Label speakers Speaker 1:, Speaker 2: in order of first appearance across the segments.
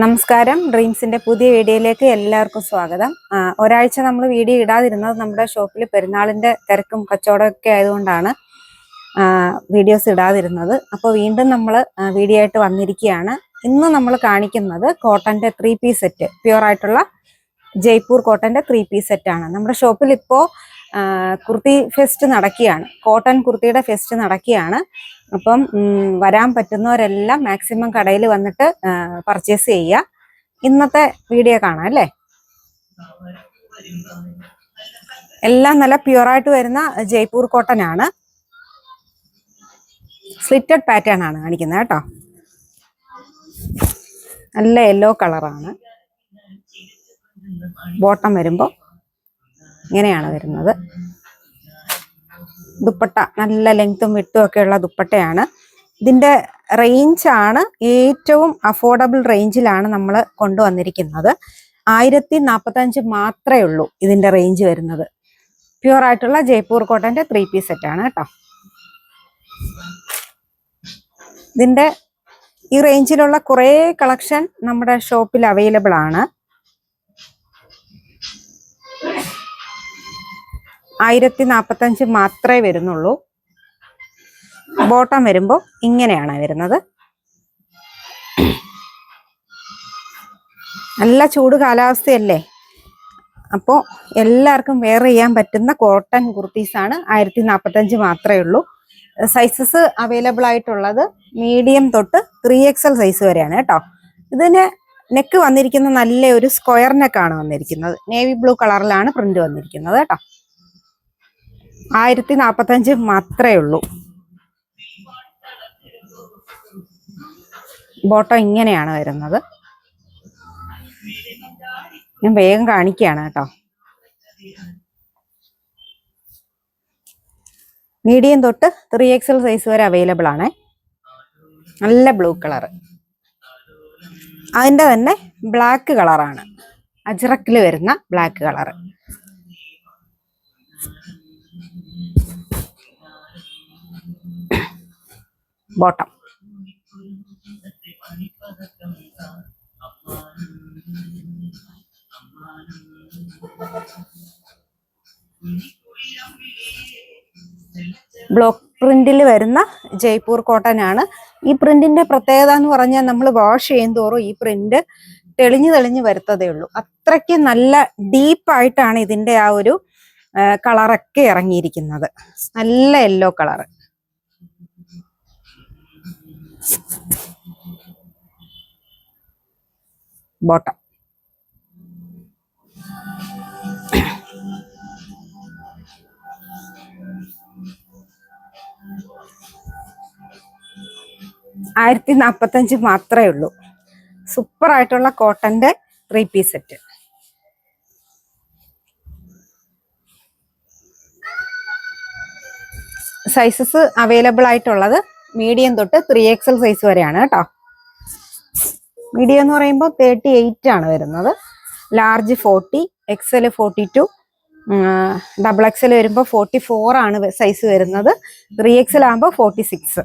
Speaker 1: നമസ്കാരം. ഡ്രീംസിന്റെ പുതിയ വീഡിയോയിലേക്ക് എല്ലാവർക്കും സ്വാഗതം. ഒരാഴ്ച നമ്മൾ വീഡിയോ ഇടാതിരുന്നത് നമ്മുടെ ഷോപ്പിൽ പെരുന്നാളിന്റെ തിരക്കും കച്ചവടമൊക്കെ ആയതുകൊണ്ടാണ് വീഡിയോസ് ഇടാതിരുന്നത്. അപ്പോൾ വീണ്ടും നമ്മൾ വീഡിയോ ആയിട്ട് വന്നിരിക്കുകയാണ്. ഇന്ന് നമ്മൾ കാണിക്കുന്നത് കോട്ടന്റെ ത്രീ പീസ് സെറ്റ്. പ്യുവർ ആയിട്ടുള്ള ജയ്പൂർ കോട്ടന്റെ ത്രീ പീസ് സെറ്റ് ആണ് നമ്മുടെ ഷോപ്പിൽ ഇപ്പോൾ കുർത്തി ഫെസ്റ്റ് നടക്കുകയാണ്. കോട്ടൺ കുർത്തിയുടെ ഫെസ്റ്റ് നടക്കുകയാണ്. അപ്പം വരാൻ പറ്റുന്നവരെല്ലാം മാക്സിമം കടയിൽ വന്നിട്ട് പർച്ചേസ് ചെയ്യുക. ഇന്നത്തെ വീഡിയോ കാണാം അല്ലേ? എല്ലാം നല്ല പ്യുവറായിട്ട് വരുന്ന ജയ്പൂർ കോട്ടൺ ആണ്. സ്ലിറ്റഡ് പാറ്റേൺ ആണ് കാണിക്കുന്നത് കേട്ടോ. നല്ല യെല്ലോ കളറാണ് ബോട്ടം വരുമ്പോൾ ഇങ്ങനെയാണ് വരുന്നത്. ദുപ്പട്ട നല്ല ലെങ്ത്തും വിട്ടും ഒക്കെ ഉള്ള ദുപ്പട്ടയാണ്. ഇതിന്റെ റേഞ്ചാണ് ഏറ്റവും അഫോർഡബിൾ റേഞ്ചിലാണ് നമ്മൾ കൊണ്ടുവന്നിരിക്കുന്നത്. ആയിരത്തി നാൽപ്പത്തഞ്ച് മാത്രമേ ഉള്ളൂ ഇതിന്റെ റേഞ്ച് വരുന്നത്. പ്യുവർ ആയിട്ടുള്ള ജയ്പൂർ കോട്ടന്റെ ത്രീ പീസ് സെറ്റാണ് കേട്ടോ. ഇതിന്റെ ഈ റേഞ്ചിലുള്ള കുറേ കളക്ഷൻ നമ്മുടെ ഷോപ്പിൽ അവൈലബിൾ ആണ്. ആയിരത്തി നാൽപ്പത്തഞ്ച് മാത്രമേ വരുന്നുള്ളൂ. ബോട്ടം വരുമ്പോൾ ഇങ്ങനെയാണ് വരുന്നത്. നല്ല ചൂട് കാലാവസ്ഥയല്ലേ? അപ്പോൾ എല്ലാവർക്കും വെയർ ചെയ്യാൻ പറ്റുന്ന കോട്ടൺ കുർത്തീസാണ് ആയിരത്തി നാൽപ്പത്തഞ്ച് മാത്രമേ ഉള്ളൂ. സൈസസ് അവൈലബിൾ ആയിട്ടുള്ളത് മീഡിയം തൊട്ട് ത്രീ എക്സൽ സൈസ് വരെയാണ് കേട്ടോ. ഇതിന് നെക്ക് വന്നിരിക്കുന്ന നല്ല ഒരു സ്ക്വയർ നെക്കാണ് വന്നിരിക്കുന്നത്. നേവി ബ്ലൂ കളറിലാണ് പ്രിന്റ് വന്നിരിക്കുന്നത് കേട്ടോ. ആയിരത്തി നാൽപ്പത്തഞ്ച് മാത്രമേ ഉള്ളൂ. ബോട്ടം ഇങ്ങനെയാണ് വരുന്നത്. ഞാൻ വേഗം കാണിക്കുകയാണ് കേട്ടോ. മീഡിയം തൊട്ട് ത്രീ എക്സൽ സൈസ് വരെ അവൈലബിൾ ആണ്. നല്ല ബ്ലൂ കളർ അതിന്റെ തന്നെ ബ്ലാക്ക് കളറാണ് അജ്രക്കിൽ വരുന്ന ബ്ലാക്ക് കളറ് ബോട്ടം. ബ്ലോക്ക് പ്രിന്റിൽ വരുന്ന ജയ്പൂർ കോട്ടൺ ആണ് ഈ പ്രിന്റിന്റെ പ്രത്യേകത എന്ന് പറഞ്ഞാൽ നമ്മൾ വാഷ് ചെയ്യും തോറും ഈ പ്രിന്റ് തെളിഞ്ഞു തെളിഞ്ഞു വരുത്തതേ ഉള്ളൂ. അത്രയ്ക്ക് നല്ല ഡീപ്പായിട്ടാണ് ഇതിന്റെ ആ ഒരു കളറൊക്കെ ഇറങ്ങിയിരിക്കുന്നത്. നല്ല യെല്ലോ കളറ് ബോട്ടം. ആയിരത്തി നാൽപ്പത്തഞ്ച് മാത്രമേ ഉള്ളൂ. സൂപ്പർ ആയിട്ടുള്ള കോട്ടന്റെ three piece set sizes available ആയിട്ടുള്ളത് മീഡിയം തൊട്ട് ത്രീ എക്സൽ സൈസ് വരെയാണ് കേട്ടോ. മീഡിയം എന്ന് പറയുമ്പോൾ തേർട്ടി എയ്റ്റ് ആണ് വരുന്നത്. Large forty XL forty two double XL വരുമ്പോൾ ഫോർട്ടി ഫോർ ആണ് സൈസ് വരുന്നത്. ത്രീ എക്സൽ ആകുമ്പോൾ ഫോർട്ടി സിക്സ്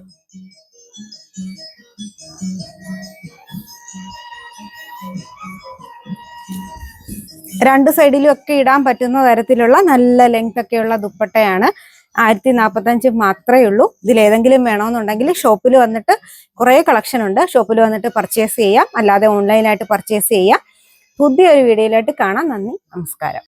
Speaker 1: രണ്ട് സൈഡിലും ഒക്കെ ഇടാൻ പറ്റുന്ന തരത്തിലുള്ള നല്ല ലെങ്ത് ഒക്കെയുള്ള ദുപ്പട്ടയാണ്. ആയിരത്തി നാൽപ്പത്തഞ്ച് മാത്രമേ ഉള്ളൂ. ഇതിൽ ഏതെങ്കിലും വേണമെന്നുണ്ടെങ്കിൽ ഷോപ്പിൽ വന്നിട്ട് കുറേ കളക്ഷൻ ഉണ്ട്. ഷോപ്പിൽ വന്നിട്ട് പർച്ചേസ് ചെയ്യാം. അല്ലാതെ ഓൺലൈനായിട്ട് പർച്ചേസ് ചെയ്യാം. പുതിയൊരു വീഡിയോയിലായിട്ട് കാണാം. നന്ദി. നമസ്കാരം.